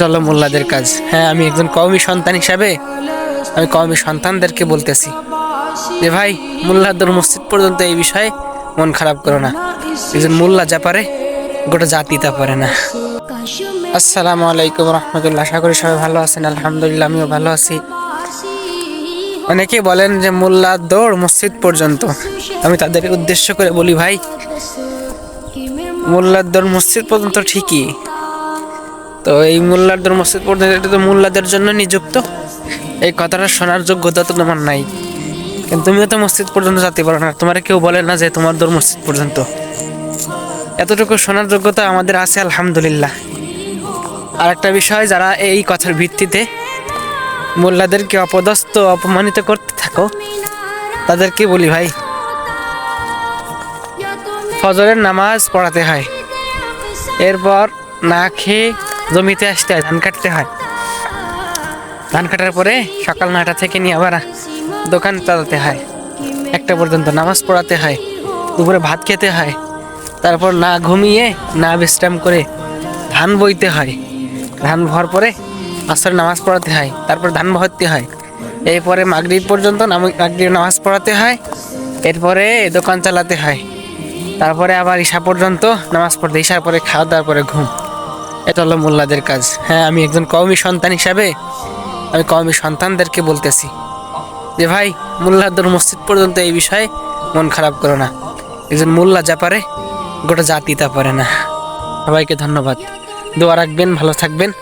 চলো মোল্লাদের কাজ। হ্যাঁ আমি একজন কওমি সন্তান হিসাবে আমি কওমি সন্তানদেরকে বলতেছি যে, ভাই মোল্লাদের মসজিদ পর্যন্ত এই বিষয়ে মন খারাপ করো না। একজন মোল্লা যা পারে, গোটা জাতি তা পারে না। আসসালামু আলাইকুম রহমতুল্লাহ। আশা করি সবাই ভালো আছেন। আলহামদুলিল্লাহ, আমিও ভালো আছি। অনেকে বলেন যে মোল্লার দৌড় মসজিদ পর্যন্ত। আমি তাদের উদ্দেশ্য করে বলি, ভাই মোল্লার দৌড় মসজিদ পর্যন্ত ঠিকই তো এই মোল্লার দৌড় মসজিদ পর্যন্ত এটা তো মোল্লাদের জন্য নিযুক্ত। এই কথাটা শোনার যোগ্যতা তো তোমার নাই। কিন্তু তুমিও তো মসজিদ পর্যন্ত যেতে পারো না। তোমার কেউ বলে না যে তোমার দৌড় মসজিদ পর্যন্ত। এতটুকু শোনার যোগ্যতা আমাদের আছে, আলহামদুলিল্লাহ। আর একটা বিষয়, যারা এই কথার ভিত্তিতে মোল্লাদেরকে অপদস্থ, অপমানিত করতে থাকো, তাদেরকে বলি ভাই, ফজরের নামাজ পড়াতে হয়। এরপর না খেয়ে জমিতে আসতে হয়, ধান কাটতে হয়। ধান কাটার পরে সকাল নয়টা থেকে নিয়ে আবার দোকান চালাতে হয়। একটা পর্যন্ত নামাজ পড়াতে হয়, দুপুরে ভাত খেতে হয়। তারপর না ঘুমিয়ে, না বিশ্রাম করে ধান বইতে হয়। ধান ভর পরে আসর নামাজ পড়াতে হয়, তারপর ধান ভরতে হয়। এরপরে মাগরিব পর্যন্ত মাগরিব নামাজ পড়াতে হয়, এরপরে দোকান চালাতে হয়। তারপরে আবার ঈশা পর্যন্ত নামাজ পড়তে ঈশার পরে খাওয়া দাওয়ার পরে ঘুম। এটা হলো মোল্লাদের কাজ। হ্যাঁ আমি একজন কওমি সন্তান হিসাবে আমি কওমি সন্তানদেরকে বলতেছি যে, ভাই, মোল্লাদের মসজিদ পর্যন্ত এই বিষয়ে মন খারাপ করো না। একজন মোল্লা যা পারে, গোটা জাতি তা পারে না। সবাইকে ধন্যবাদ। দোয়া রাখবেন, ভালো থাকবেন।